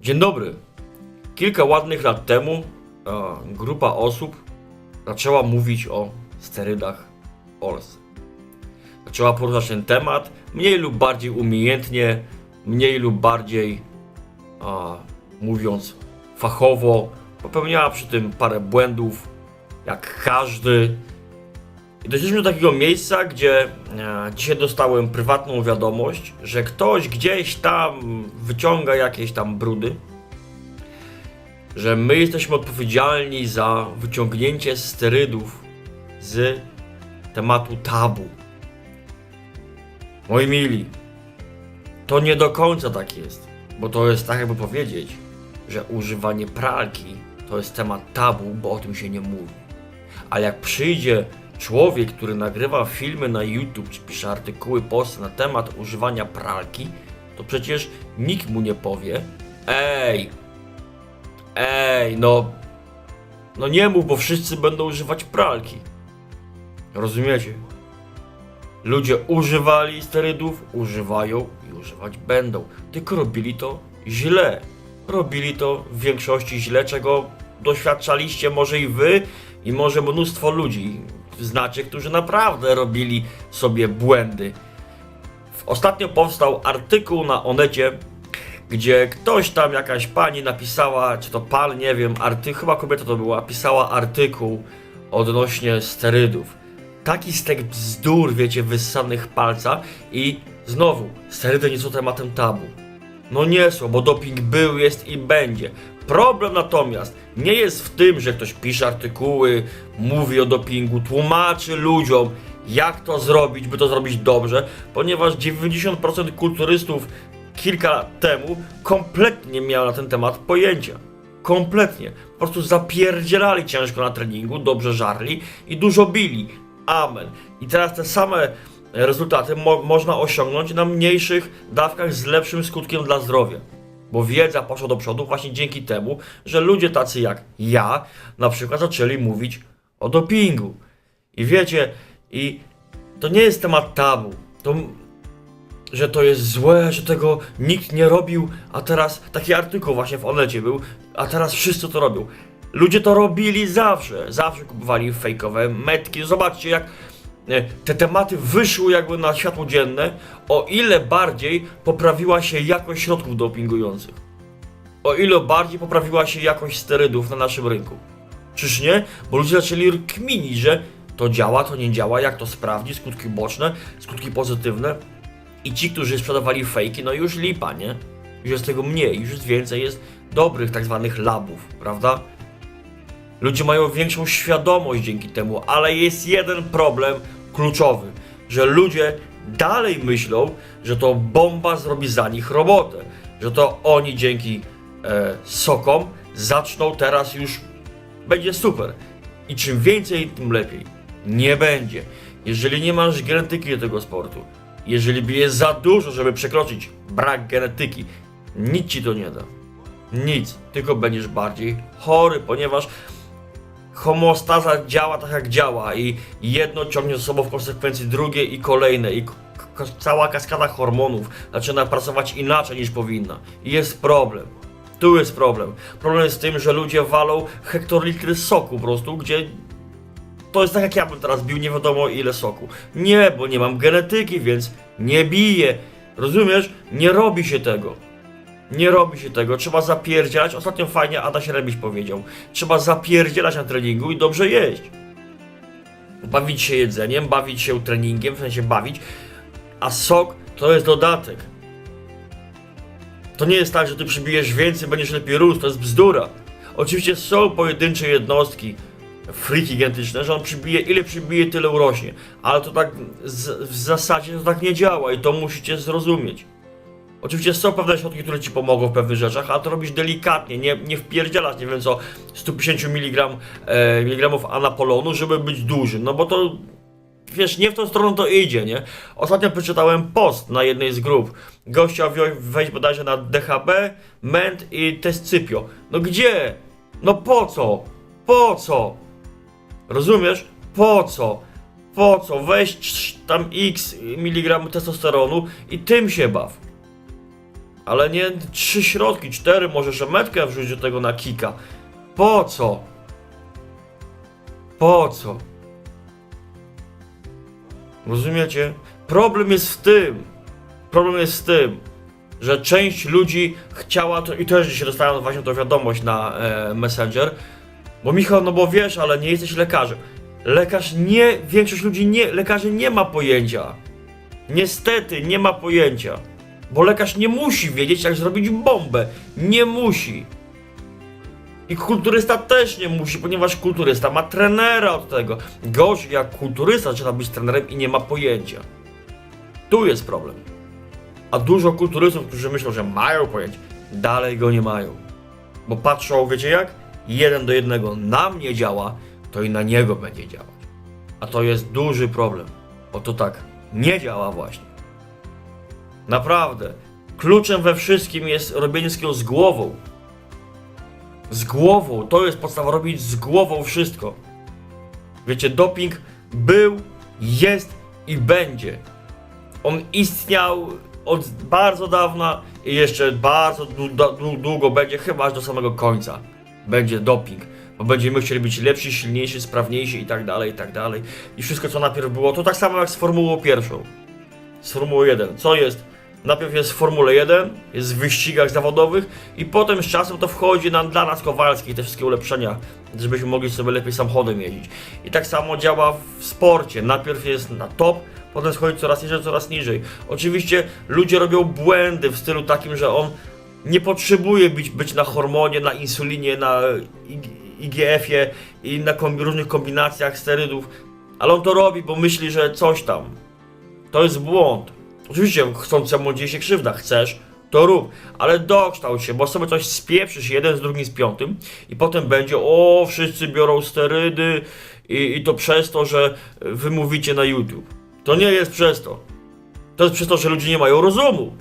Dzień dobry. Kilka ładnych lat temu e, grupa osób zaczęła mówić o sterydach w Polsce. Zaczęła poruszać ten temat mniej lub bardziej umiejętnie, mniej lub bardziej a, mówiąc fachowo. Popełniała przy tym parę błędów, jak każdy. I doszliśmy do takiego miejsca, gdzie e, dzisiaj dostałem prywatną wiadomość, że ktoś gdzieś tam wyciąga jakieś tam brudy, że my jesteśmy odpowiedzialni za wyciągnięcie sterydów z tematu tabu. Moi mili, to nie do końca tak jest, bo to jest tak jakby powiedzieć, że używanie pralki to jest temat tabu, bo o tym się nie mówi. Ale jak przyjdzie człowiek, który nagrywa filmy na YouTube, czy pisze artykuły, posty na temat używania pralki, to przecież nikt mu nie powie, ej, ej, no, no nie mów, bo wszyscy będą używać pralki. Rozumiecie? Ludzie używali sterydów, używają i używać będą. Tylko robili to źle. Robili to w większości źle, czego doświadczaliście może i wy, i może mnóstwo ludzi znacie, którzy naprawdę robili sobie błędy. Ostatnio powstał artykuł na Onecie, gdzie ktoś tam, jakaś pani napisała, czy to pan, nie wiem, arty, chyba kobieta to była, pisała artykuł odnośnie sterydów. Taki stek bzdur, wiecie, wyssanych palca i znowu, sterydy nie są tematem tabu. No nie są, bo doping był, jest i będzie. Problem natomiast nie jest w tym, że ktoś pisze artykuły, mówi o dopingu, tłumaczy ludziom, jak to zrobić, by to zrobić dobrze, ponieważ 90% kulturystów kilka lat temu kompletnie nie miało na ten temat pojęcia. Kompletnie. Po prostu zapierdzielali ciężko na treningu, dobrze żarli i dużo bili. Amen. I teraz te same rezultaty mo można osiągnąć na mniejszych dawkach z lepszym skutkiem dla zdrowia. Bo wiedza poszła do przodu właśnie dzięki temu, że ludzie tacy jak ja na przykład zaczęli mówić o dopingu. I wiecie, i to nie jest temat tabu. To, że to jest złe, że tego nikt nie robił, a teraz taki artykuł właśnie w Onecie był, a teraz wszyscy to robią. Ludzie to robili zawsze, zawsze kupowali fejkowe metki. Zobaczcie, jak te tematy wyszły jakby na światło dzienne, o ile bardziej poprawiła się jakość środków dopingujących. O ile bardziej poprawiła się jakość sterydów na naszym rynku. Czyż nie? Bo ludzie zaczęli kminić, że to działa, to nie działa, jak to sprawdzi, skutki boczne, skutki pozytywne. I ci, którzy sprzedawali fejki, no już lipa, nie? Już jest tego mniej, już jest więcej jest dobrych tak zwanych labów, prawda? Ludzie mają większą świadomość dzięki temu, ale jest jeden problem kluczowy, że ludzie dalej myślą, że to bomba zrobi za nich robotę, że to oni dzięki e, sokom zaczną teraz już będzie super. I czym więcej, tym lepiej. Nie będzie. Jeżeli nie masz genetyki do tego sportu, jeżeli bije za dużo, żeby przekroczyć brak genetyki, nic ci to nie da. Nic. Tylko będziesz bardziej chory, ponieważ homostaza działa tak jak działa i jedno ciągnie ze sobą w konsekwencji drugie i kolejne i cała kaskada hormonów zaczyna pracować inaczej niż powinna. I jest problem. Tu jest problem. Problem jest w tym, że ludzie walą hektolitry soku po prostu, gdzie to jest tak jak ja bym teraz bił nie wiadomo ile soku. Nie, bo nie mam genetyki, więc nie biję. Rozumiesz? Nie robi się tego. Nie robi się tego, trzeba zapierdzielać. Ostatnio fajnie Adaś Rebiś powiedział. Trzeba zapierdzielać na treningu i dobrze jeść. Bawić się jedzeniem, bawić się treningiem, w sensie bawić, a sok to jest dodatek. To nie jest tak, że ty przybijesz więcej, będziesz lepiej rósł, to jest bzdura. Oczywiście są pojedyncze jednostki, friki genetyczne, że on przybije, ile przybije, tyle urośnie. Ale to tak z, w zasadzie to tak nie działa i to musicie zrozumieć. Oczywiście są pewne środki, które ci pomogą w pewnych rzeczach, ale to robisz delikatnie, nie, nie wpierdzielasz, nie wiem co, 150 mg, e, anapolonu, żeby być duży, no bo to, wiesz, nie w tą stronę to idzie, nie? Ostatnio przeczytałem post na jednej z grup, gościa wejść bodajże na DHB, MENT i Tescypio. No gdzie? No po co? Po co? Rozumiesz? Po co? Po co? Weź tam x miligram testosteronu i tym się baw. Ale nie trzy środki, cztery, może szemetkę wrzucić do tego na kika. Po co? Po co? Rozumiecie? Problem jest w tym, problem jest w tym, że część ludzi chciała to, i też dzisiaj dostałem właśnie tą wiadomość na e, Messenger, bo Michał, no bo wiesz, ale nie jesteś lekarzem. Lekarz nie, większość ludzi nie, lekarzy nie ma pojęcia. Niestety nie ma pojęcia. Bo lekarz nie musi wiedzieć, jak zrobić bombę. Nie musi. I kulturysta też nie musi, ponieważ kulturysta ma trenera od tego. Gorzej jak kulturysta zaczyna być trenerem i nie ma pojęcia. Tu jest problem. A dużo kulturystów, którzy myślą, że mają pojęcie, dalej go nie mają. Bo patrzą, wiecie jak? Jeden do jednego na mnie działa, to i na niego będzie działać. A to jest duży problem. Bo to tak nie działa właśnie. Naprawdę. Kluczem we wszystkim jest robienie wszystkiego z głową. Z głową. To jest podstawa. Robić z głową wszystko. Wiecie, doping był, jest i będzie. On istniał od bardzo dawna i jeszcze bardzo dłu- dłu- długo będzie, chyba aż do samego końca. Będzie doping. Bo będziemy chcieli być lepsi, silniejsi, sprawniejsi i tak dalej, i tak dalej. I wszystko co najpierw było, to tak samo jak z Formułą pierwszą. Z Formuły 1. Co jest? Najpierw jest w Formule 1, jest w wyścigach zawodowych i potem z czasem to wchodzi nam dla nas Kowalskich te wszystkie ulepszenia, żebyśmy mogli sobie lepiej samochodem jeździć. I tak samo działa w sporcie. Najpierw jest na top, potem schodzi coraz niżej, coraz niżej. Oczywiście ludzie robią błędy w stylu takim, że on nie potrzebuje być, być na hormonie, na insulinie, na IG- IGF-ie i na kombi- różnych kombinacjach sterydów, ale on to robi, bo myśli, że coś tam. To jest błąd. Oczywiście chcącemu dzieje się krzywda, chcesz, to rób, ale dokształć się, bo sobie coś spieprzysz jeden z drugim z piątym i potem będzie, o, wszyscy biorą sterydy i, i to przez to, że wy mówicie na YouTube. To nie jest przez to. To jest przez to, że ludzie nie mają rozumu.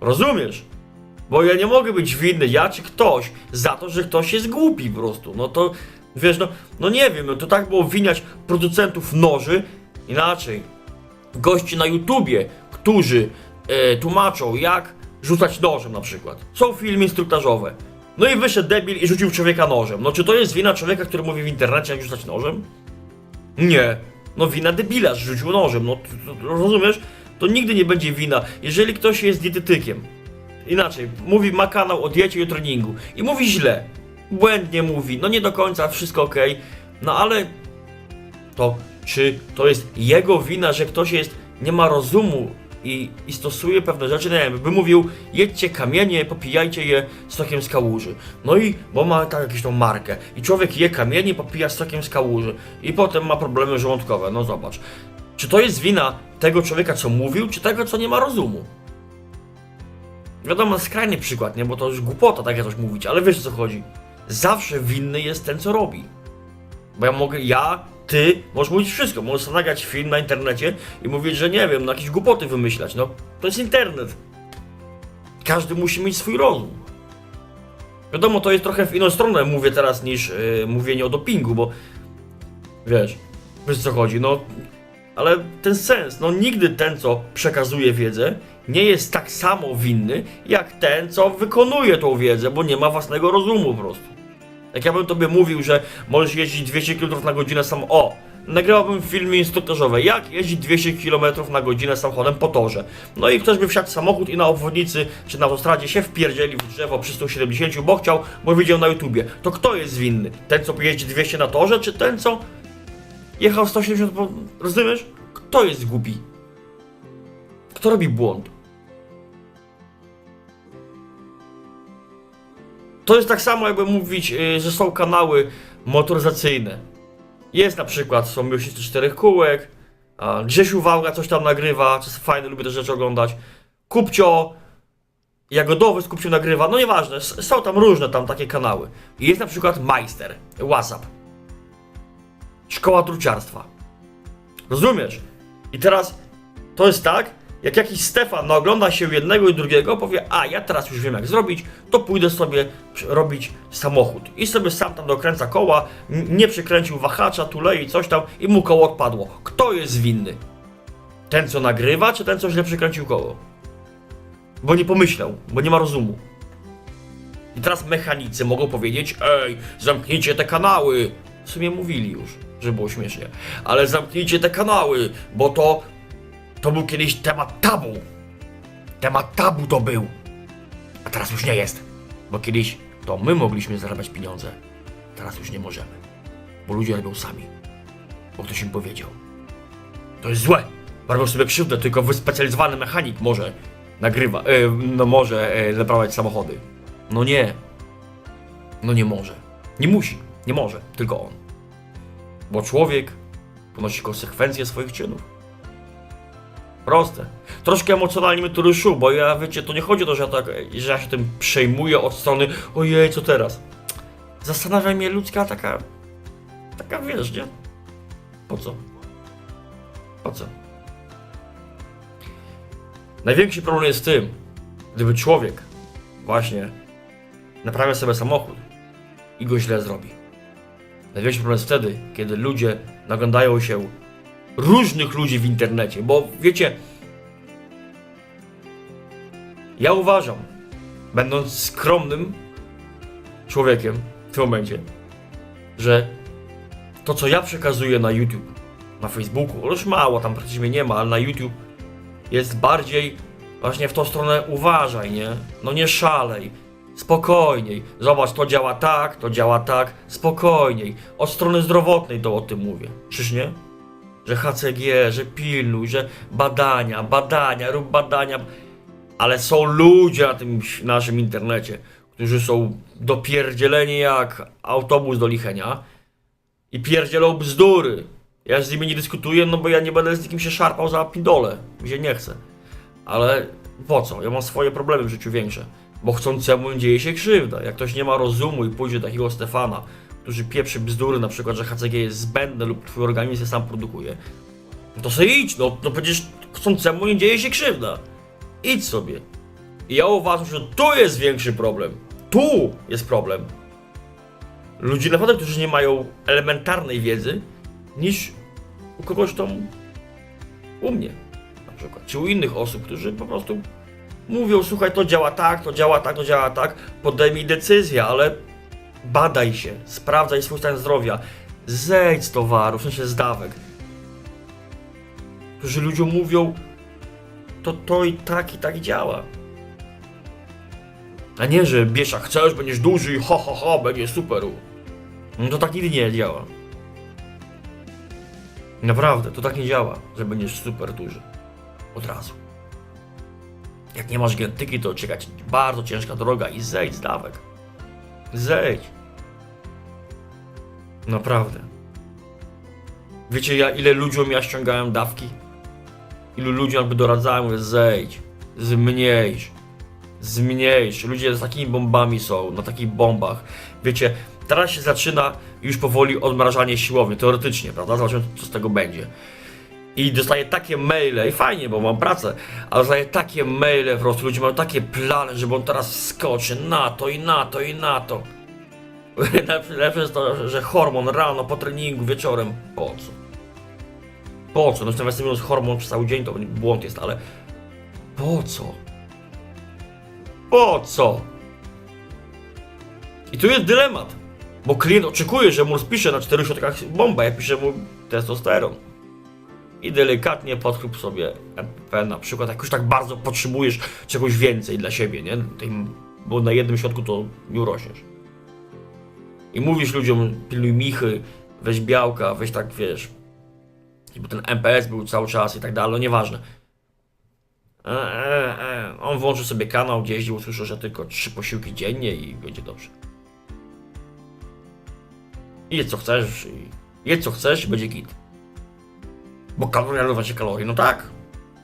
Rozumiesz? Bo ja nie mogę być winny, ja czy ktoś, za to, że ktoś jest głupi po prostu. No to, wiesz, no, no nie wiem, no to tak było winiać producentów noży inaczej gości na YouTubie, którzy e, tłumaczą, jak rzucać nożem na przykład. Są filmy instruktażowe. No i wyszedł debil i rzucił człowieka nożem. No czy to jest wina człowieka, który mówi w internecie, jak rzucać nożem? Nie. No wina debila, że rzucił nożem. No rozumiesz? To nigdy nie będzie wina, jeżeli ktoś jest dietetykiem. Inaczej, mówi, ma kanał o diecie i o treningu i mówi źle. Błędnie mówi, no nie do końca, wszystko ok. No ale to czy to jest jego wina, że ktoś jest, nie ma rozumu i, i stosuje pewne rzeczy, nie wiem, by mówił, jedźcie kamienie, popijajcie je sokiem z kałuży. No i, bo ma tak jakąś tą markę. I człowiek je kamienie, popija sokiem z kałuży. I potem ma problemy żołądkowe, no zobacz. Czy to jest wina tego człowieka, co mówił, czy tego, co nie ma rozumu? Wiadomo, skrajny przykład, nie? Bo to już głupota takie coś mówić, ale wiesz o co chodzi. Zawsze winny jest ten, co robi. Bo ja mogę, ja, ty, możesz mówić wszystko. Możesz nagrać film na internecie i mówić, że nie wiem, no jakieś głupoty wymyślać. No, to jest internet. Każdy musi mieć swój rozum. Wiadomo, to jest trochę w inną stronę mówię teraz niż yy, mówienie o dopingu, bo wiesz, wiesz co chodzi, no ale ten sens, no nigdy ten, co przekazuje wiedzę, nie jest tak samo winny, jak ten, co wykonuje tą wiedzę, bo nie ma własnego rozumu po prostu. Jak ja bym tobie mówił, że możesz jeździć 200 km na godzinę sam... O! Nagrałbym filmy instruktażowe, jak jeździć 200 km na godzinę samochodem po torze. No i ktoś by wsiadł samochód i na obwodnicy czy na autostradzie się wpierdzieli w drzewo przy 170, bo chciał, bo widział na YouTubie. To kto jest winny? Ten, co jeździ 200 na torze, czy ten, co jechał 170 po... Rozumiesz? Kto jest głupi? Kto robi błąd? To jest tak samo, jakby mówić, y, że są kanały motoryzacyjne. Jest na przykład, są miłośnicy czterech kółek, Grzesiu Wałga coś tam nagrywa, jest fajne, lubię te rzeczy oglądać. Kupcio, Jagodowy z Kupcio nagrywa, no nieważne, są tam różne tam takie kanały. Jest na przykład Majster, WhatsApp. Szkoła truciarstwa. Rozumiesz? I teraz to jest tak, jak jakiś Stefan naogląda się jednego i drugiego, powie, a ja teraz już wiem jak zrobić, to pójdę sobie robić samochód. I sobie sam tam dokręca koła, nie przykręcił wahacza, tulei, coś tam i mu koło odpadło. Kto jest winny? Ten, co nagrywa, czy ten, co źle przykręcił koło? Bo nie pomyślał, bo nie ma rozumu. I teraz mechanicy mogą powiedzieć, ej, zamknijcie te kanały. W sumie mówili już, że było śmiesznie. Ale zamknijcie te kanały, bo to, to był kiedyś temat tabu. Temat tabu to był. A teraz już nie jest. Bo kiedyś to my mogliśmy zarabiać pieniądze. Teraz już nie możemy. Bo ludzie robią sami. Bo ktoś im powiedział. To jest złe. Robią sobie krzywdę, tylko wyspecjalizowany mechanik może nagrywa, e, no może e, naprawiać samochody. No nie. No nie może. Nie musi. Nie może. Tylko on. Bo człowiek ponosi konsekwencje swoich czynów. Proste. Troszkę emocjonalnie mnie to ruszyło, bo ja, wiecie, to nie chodzi o to, że ja, tak, że ja się tym przejmuję od strony ojej, co teraz? Zastanawia mnie ludzka taka, taka, wiesz, nie? Po co? Po co? Największy problem jest tym, gdyby człowiek właśnie naprawia sobie samochód i go źle zrobi. Największy problem jest wtedy, kiedy ludzie naglądają się różnych ludzi w internecie, bo wiecie, ja uważam, będąc skromnym człowiekiem w tym momencie, że to, co ja przekazuję na YouTube, na Facebooku, już mało, tam praktycznie nie ma, ale na YouTube jest bardziej właśnie w tą stronę uważaj, nie? No nie szalej, spokojniej. Zobacz, to działa tak, to działa tak, spokojniej. Od strony zdrowotnej to o tym mówię. Czyż nie? Że HCG, że pilnuj, że badania, badania, rób badania. Ale są ludzie na tym naszym internecie, którzy są dopierdzieleni jak autobus do lichenia i pierdzielą bzdury. Ja z nimi nie dyskutuję, no bo ja nie będę z nikim się szarpał za pindole. Się nie chce. Ale po co? Ja mam swoje problemy w życiu większe. Bo chcącemu dzieje się krzywda. Jak ktoś nie ma rozumu i pójdzie do takiego Stefana, który pieprzy bzdury, na przykład, że HCG jest zbędne lub twój organizm je sam produkuje, no to sobie idź, no, no przecież chcącemu nie dzieje się krzywda. Idź sobie. I ja uważam, że tu jest większy problem. Tu jest problem. Ludzi naprawdę, którzy nie mają elementarnej wiedzy, niż u kogoś tam u mnie na przykład, czy u innych osób, którzy po prostu mówią, słuchaj, to działa tak, to działa tak, to działa tak, podejmij decyzję, ale badaj się, sprawdzaj swój stan zdrowia, zejdź z towaru, w sensie z dawek. Którzy ludziom mówią, to to i tak, i tak działa. A nie, że bierz jak chcesz, będziesz duży i ho, ho, ho, będzie super. No to tak nigdy nie działa. Naprawdę, to tak nie działa, że będziesz super duży. Od razu. Jak nie masz genetyki, to czekać bardzo ciężka droga i zejdź z dawek. Zejdź. Naprawdę. Wiecie, ja ile ludziom ja ściągałem dawki? Ilu ludziom jakby doradzałem, mówię, zejdź, zmniejsz, zmniejsz. Ludzie z takimi bombami są, na takich bombach. Wiecie, teraz się zaczyna już powoli odmrażanie siłowni, teoretycznie, prawda? Zobaczymy, co z tego będzie. I dostaję takie maile, i fajnie, bo mam pracę, ale dostaję takie maile, po prostu ludzie mają takie plany, żeby on teraz skoczy na to i na to i na to. Lepsze jest to, że hormon rano, po treningu, wieczorem. Po co? Po co? No zamiast minus hormon przez cały dzień to błąd jest, ale po co? Po co? I tu jest dylemat, bo klient oczekuje, że mu spisze na czterech środkach bombę, ja piszę mu testosteron. I delikatnie podchrup sobie MPP na przykład, jak już tak bardzo potrzebujesz czegoś więcej dla siebie, nie? Bo na jednym środku to nie urośniesz. I mówisz ludziom, pilnuj michy, weź białka, weź tak, wiesz, bo ten MPS był cały czas i tak dalej, no nieważne. E, e, e. On włączy sobie kanał gdzieś i usłyszy, że tylko trzy posiłki dziennie i będzie dobrze. Jedz co chcesz i jedz co chcesz będzie git. Bo kaloria równa się kalorii, no tak.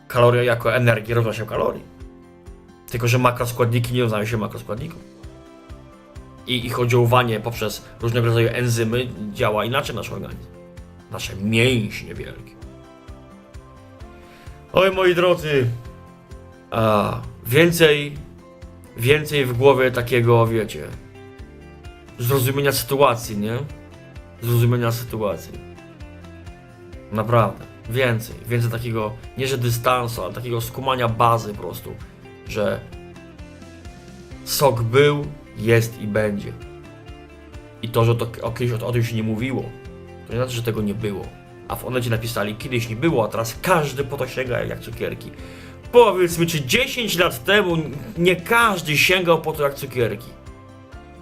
Kaloria jako energia równa się kalorii. Tylko, że makroskładniki nie równają się makroskładnikom. I ich oddziaływanie poprzez różnego rodzaju enzymy działa inaczej nasz organizm. Nasze mięśnie wielkie. Oj, moi drodzy, a, więcej, więcej w głowie takiego, wiecie, zrozumienia sytuacji, nie? Zrozumienia sytuacji. Naprawdę. Więcej. Więcej takiego, nie że dystansu, ale takiego skumania bazy po prostu. że sok był, jest i będzie. I to, że to o, kiedyś o, o tym się nie mówiło, to nie znaczy, że tego nie było. A w Onecie napisali, kiedyś nie było, a teraz każdy po to sięga jak cukierki. Powiedz mi, czy 10 lat temu nie każdy sięgał po to jak cukierki?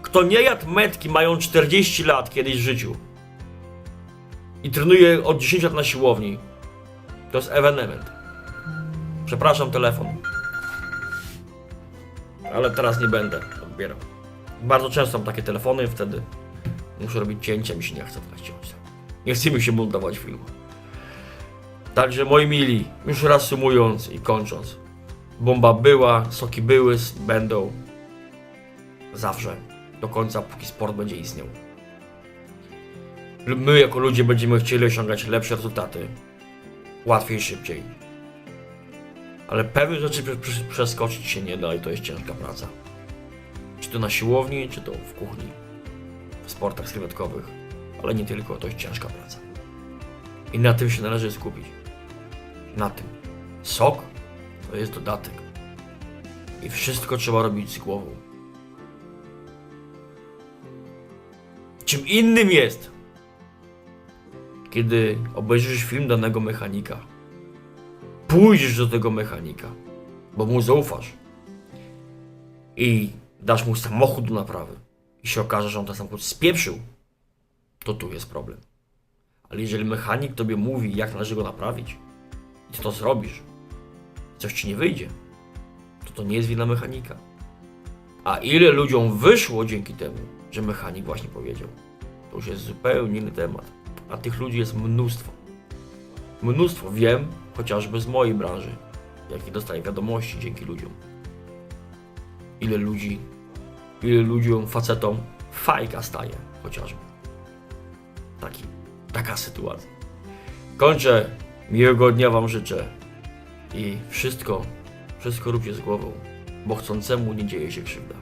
Kto nie jadł metki, mają 40 lat kiedyś w życiu i trenuje od 10 lat na siłowni, to jest ewenement. Przepraszam, telefon. Ale teraz nie będę odbierał. Bardzo często mam takie telefony, wtedy muszę robić cięcia, mi się nie chce teraz ciąć. Nie chce mi się montować filmu. Także moi mili, już reasumując i kończąc. Bomba była, soki były, będą. Zawsze. Do końca, póki sport będzie istniał. My jako ludzie będziemy chcieli osiągać lepsze rezultaty. Łatwiej, szybciej. Ale pewne rzeczy prze- prze- przeskoczyć się nie da i to jest ciężka praca. Czy to na siłowni, czy to w kuchni. W sportach sylwetkowych. Ale nie tylko, to jest ciężka praca. I na tym się należy skupić. Na tym. Sok to jest dodatek. I wszystko trzeba robić z głową. Czym innym jest, kiedy obejrzysz film danego mechanika. Pójdziesz do tego mechanika, bo mu zaufasz. I dasz mu samochód do naprawy. I się okaże, że on ten samochód spieprzył. To tu jest problem. Ale jeżeli mechanik tobie mówi, jak należy go naprawić, i ty to zrobisz, coś ci nie wyjdzie, to to nie jest wina mechanika. A ile ludziom wyszło dzięki temu, że mechanik właśnie powiedział, to już jest zupełnie inny temat. A tych ludzi jest mnóstwo. Mnóstwo, wiem, chociażby z mojej branży, jakie dostaję wiadomości dzięki ludziom. Ile ludzi, ile ludziom, facetom fajka staje, chociażby. Taki, taka sytuacja. Kończę. Miłego dnia Wam życzę. I wszystko, wszystko róbcie z głową, bo chcącemu nie dzieje się krzywda.